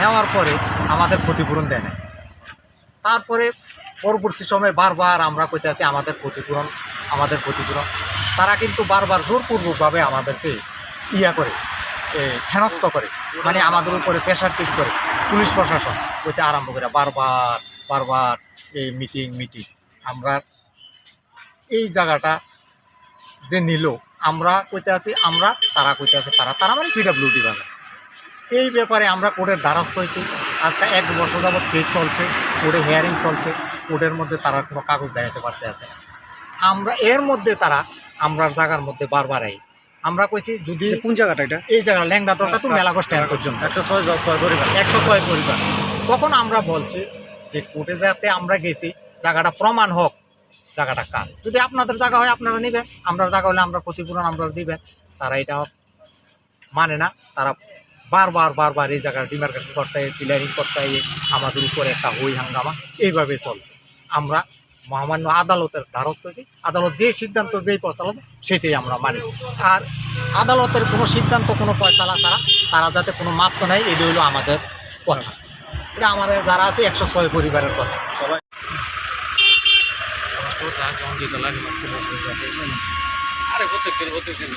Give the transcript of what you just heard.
নেওয়ার পরে আমাদের ক্ষতিপূরণ দেয় না তারপরে পরবর্তী সময়ে বারবার আমরা কইতে আছি, আমাদের ক্ষতিপূরণ আমাদের ক্ষতিপূরণ। তারা কিন্তু বারবার জোরপূর্বকভাবে আমাদেরকে ইয়া করে হেনস্থ করে মানে আমাদের উপরে প্রেশার টিপ করে। পুলিশ প্রশাসন কইতে আরম্ভ করে বারবার বারবার এই মিটিং মিটিং। আমরা এই জায়গাটা যে নিল, আমরা কইতে আছি, আমরা, তারা কইতে আছে, তারা তারা মানে পিডাব্লিউডি বাজার এই ব্যাপারে আমরা কোর্টের দ্বারস্থ হয়েছি। আজকে এক বছর যাবৎ কেস চলছে কোর্টে হিয়ারিং চলছে কোর্টের মধ্যে তারা কোনো কাগজ দেখাতে পারতে আছে আমরা এর মধ্যে তারা আমরা জায়গার মধ্যে বারবার আই। আমরা কইছি যদি কোন জায়গাটা এটা? এই জায়গা ল্যাংদাটরটা তো মেলাগো স্ট্যান্ড পর্যন্ত একশো ছয় ছয় পরিবার। একশো ছয় পরিবার। তখন আমরা বলছি যে কোর্টে যাতে আমরা গেছি জায়গাটা প্রমাণ হোক জায়গাটা কার? যদি আপনাদের জায়গা হয় আপনারা নেবেন আমরা জায়গা হলে আমরা ক্ষতিপূরণ আমরা দিবেন। তারা এটা মানে না তারা বারবার বারবার এই জায়গার ডিমার্কেশন করতে হয় ক্লিয়ারিং করতে হয় আমাদের উপরে একটা হই হাঙ্গামা, এইভাবে চলছে। আমরা মহামান্য আদালতের দ্বারস্থ হয়েছি। আদালত যে সিদ্ধান্ত যেই পৌঁছালো সেটাই আমরা মানি। আর আদালতের কোনো সিদ্ধান্ত, কোনো পয়সালা তারা তারা যাতে কোনো মাপ নেয় এটা হলো আমাদের কথা। এটা আমাদের যারা আছে, একশো ছয় পরিবারের কথা। সবাই আরে প্রত্যেক দিন প্রত্যেক দিন